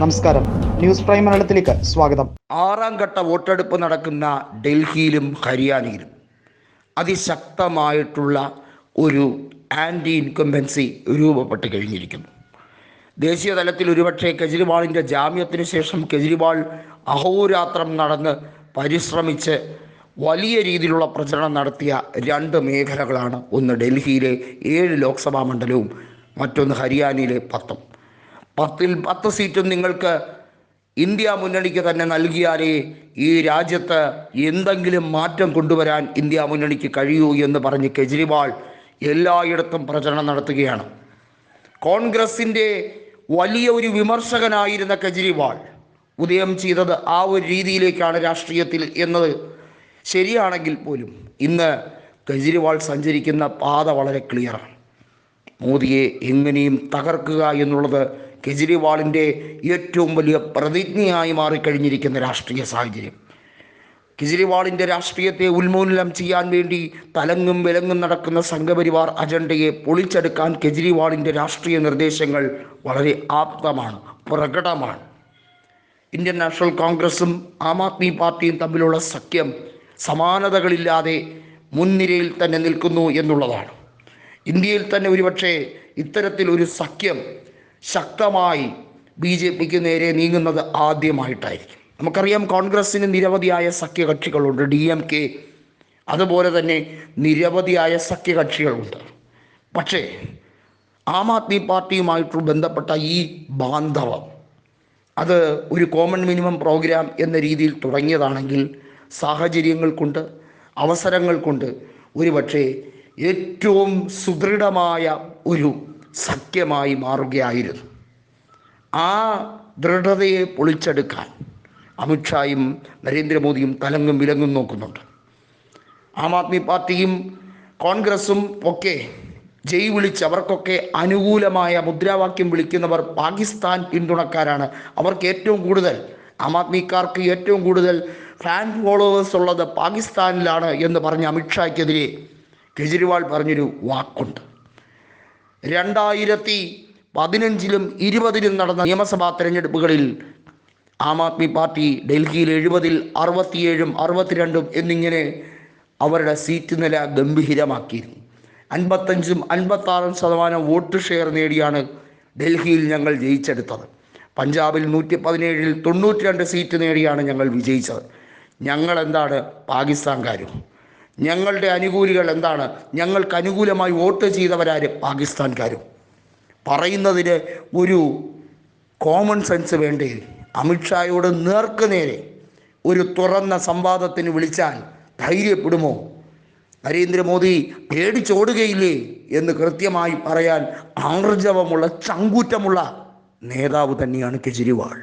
നമസ്കാരം. News prime മലയാളത്തിലേക്ക് സ്വാഗതം. ആറാം ഘട്ട വോട്ടെടുപ്പ് നടക്കുന്ന ഡൽഹിയിലും ഹരിയാനയിലും അതിശക്തമായിട്ടുള്ള ഒരു ആന്റി ഇൻകംബൻസി രൂപപ്പെട്ട് കഴിഞ്ഞിരിക്കുന്നു. ദേശീയ തലത്തിൽ ഒരുപക്ഷെ കെജ്രിവാളിന്റെ ജാമ്യത്തിന് ശേഷം കെജ്രിവാൾ അഹോരാത്രം നടന്ന് പരിശ്രമിച്ച് വലിയ രീതിയിലുള്ള പ്രചരണം നടത്തിയ രണ്ട് മേഖലകളാണ് ഒന്ന് ഡൽഹിയിലെ ഏഴ് ലോക്സഭാ മണ്ഡലവും മറ്റൊന്ന് ഹരിയാനയിലെ പത്തും. പത്തിൽ പത്ത് സീറ്റും നിങ്ങൾക്ക് ഇന്ത്യ മുന്നണിക്ക് തന്നെ നൽകിയാലേ ഈ രാജ്യത്ത് എന്തെങ്കിലും മാറ്റം കൊണ്ടുവരാൻ ഇന്ത്യ മുന്നണിക്ക് കഴിയൂ എന്ന് പറഞ്ഞ് കെജ്രിവാൾ എല്ലായിടത്തും പ്രചരണം നടത്തുകയാണ്. കോൺഗ്രസിന്റെ വലിയ ഒരു വിമർശകനായിരുന്ന കെജ്രിവാൾ ഉദയം ചെയ്തത് ആ ഒരു രീതിയിലേക്കാണ് രാഷ്ട്രീയത്തിൽ എന്നത്. ശരിയാണെങ്കിൽ പോലും ഇന്ന് കെജ്രിവാൾ സഞ്ചരിക്കുന്ന പാത വളരെ ക്ലിയറാണ് മോദിയെ എങ്ങനെയും തകർക്കുക എന്നുള്ളത് കെജ്രിവാളിന്റെ ഏറ്റവും വലിയ പ്രതിജ്ഞയായി മാറിക്കഴിഞ്ഞിരിക്കുന്ന രാഷ്ട്രീയ സാഹചര്യം. കെജ്രിവാളിന്റെ രാഷ്ട്രീയത്തെ ഉന്മൂലനം ചെയ്യാൻ വേണ്ടി തലങ്ങും വിലങ്ങും നടക്കുന്ന സംഘപരിവാർ അജണ്ടയെ പൊളിച്ചെടുക്കാൻ കെജ്രിവാളിന്റെ രാഷ്ട്രീയ നിർദ്ദേശങ്ങൾ വളരെ ആപ്തമാണ് പ്രകടമാണ്. ഇന്ത്യൻ നാഷണൽ കോൺഗ്രസും ആം ആദ്മി പാർട്ടിയും തമ്മിലുള്ള സഖ്യം സമാനതകളില്ലാതെ മുൻനിരയിൽ തന്നെ നിൽക്കുന്നു എന്നുള്ളതാണ്. ഇന്ത്യയിൽ തന്നെ ഒരുപക്ഷെ ഇത്തരത്തിൽ ഒരു സഖ്യം ശക്തമായി ബി ജെ പിക്ക് നേരെ നീങ്ങുന്നത് ആദ്യമായിട്ടായിരിക്കും. നമുക്കറിയാം കോൺഗ്രസ്സിന് നിരവധിയായ സഖ്യകക്ഷികളുണ്ട് ഡി എം കെ. അതുപോലെ തന്നെ നിരവധിയായ സഖ്യകക്ഷികളുണ്ട്. പക്ഷേ ആം ആദ്മി പാർട്ടിയുമായിട്ട് ബന്ധപ്പെട്ട ഈ ബാന്ധവം അത് ഒരു കോമൺ മിനിമം പ്രോഗ്രാം എന്ന രീതിയിൽ തുടങ്ങിയതാണെങ്കിൽ സാഹചര്യങ്ങൾ കൊണ്ട് അവസരങ്ങൾ കൊണ്ട് ഒരുപക്ഷെ ഏറ്റവും സുദൃഢമായ ഒരു സഖ്യമായി മാറുകയായിരുന്നു. ആ ദൃഢതയെ പൊളിച്ചെടുക്കാൻ അമിത്ഷായും നരേന്ദ്രമോദിയും തലങ്ങും വിലങ്ങും നോക്കുന്നുണ്ട്. ആം ആദ്മി പാർട്ടിയും കോൺഗ്രസും ഒക്കെ ജയ് വിളിച്ച് അവർക്കൊക്കെ അനുകൂലമായ മുദ്രാവാക്യം വിളിക്കുന്നവർ പാകിസ്ഥാൻ പിന്തുണക്കാരാണ്. അവർക്ക് ഏറ്റവും കൂടുതൽ ആം ആദ്മിക്കാർക്ക് ഏറ്റവും കൂടുതൽ ഫാൻ ഫോളോവേഴ്സ് ഉള്ളത് പാകിസ്ഥാനിലാണ് എന്ന് പറഞ്ഞ അമിത്ഷായ്ക്കെതിരെ കെജ്രിവാൾ പറഞ്ഞൊരു വാക്കുണ്ട്. രണ്ടായിരത്തി പതിനഞ്ചിലും ഇരുപതിലും നടന്ന നിയമസഭാ തെരഞ്ഞെടുപ്പുകളിൽ ആം ആദ്മി പാർട്ടി ഡൽഹിയിൽ എഴുപതിൽ അറുപത്തിയേഴും അറുപത്തിരണ്ടും എന്നിങ്ങനെ അവരുടെ സീറ്റ് നില ഗംഭീരമാക്കിയിരുന്നു. അൻപത്തഞ്ചും അൻപത്താറും ശതമാനം വോട്ട് ഷെയർ നേടിയാണ് ഡൽഹിയിൽ ഞങ്ങൾ ജയിച്ചെടുത്തത്. പഞ്ചാബിൽ നൂറ്റി പതിനേഴിൽ തൊണ്ണൂറ്റി രണ്ട് സീറ്റ് നേടിയാണ് ഞങ്ങൾ വിജയിച്ചത്. ഞങ്ങൾ എന്താണ് പാകിസ്ഥാൻകാരും ഞങ്ങളുടെ അനുകൂലികൾ എന്താണ്? ഞങ്ങൾക്ക് അനുകൂലമായി വോട്ട് ചെയ്തവരാര്? പാകിസ്ഥാൻകാരും. പറയുന്നതിന് ഒരു കോമൺ സെൻസ് വേണ്ടേ? അമിത്ഷായോട് നേർക്ക് നേരെ ഒരു തുറന്ന സംവാദത്തിന് വിളിച്ചാൽ ധൈര്യപ്പെടുമോ? നരേന്ദ്രമോദി പേടിച്ചോടുകയില്ലേ എന്ന് കൃത്യമായി പറയാൻ ആർജവമുള്ള ചങ്കൂറ്റമുള്ള നേതാവ് തന്നെയാണ് കെജ്രിവാൾ.